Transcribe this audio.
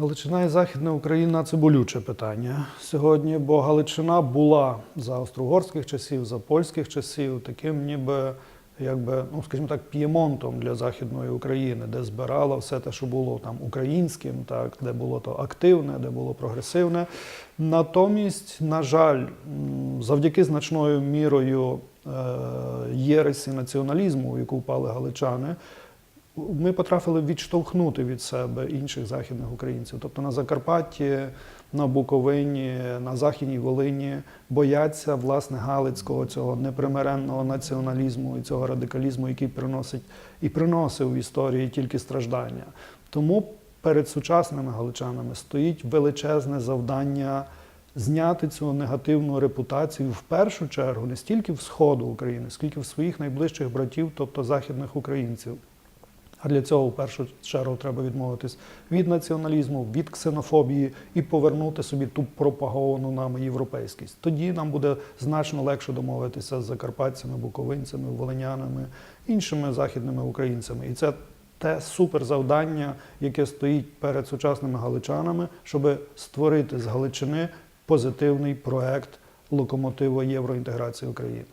Галичина і Західна Україна це болюче питання сьогодні, бо Галичина була за австро-угорських часів, за польських часів таким ніби, якби, ну скажімо так, п'ємонтом для Західної України, де збирало все те, що було там українським, так, де було то активне, де було прогресивне. Натомість, на жаль, завдяки значною мірою е, єресі націоналізму, в яку впали галичани, ми потрапили відштовхнути від себе інших західних українців. Тобто на Закарпатті, на Буковині, на Західній Волині бояться власне галицького цього непримиренного націоналізму і цього радикалізму, який приносить і приносив в історії тільки страждання. Тому перед сучасними галичанами стоїть величезне завдання. Зняти цю негативну репутацію в першу чергу не стільки в сходу України, скільки в своїх найближчих братів, тобто західних українців. А для цього в першу чергу треба відмовитись від націоналізму, від ксенофобії і повернути собі ту пропаговану нами європейськість. Тоді нам буде значно легше домовитися з закарпатцями, буковинцями, волинянами, іншими західними українцями. І це те суперзавдання, яке стоїть перед сучасними галичанами, щоб створити з Галичини позитивний проект локомотиву євроінтеграції України.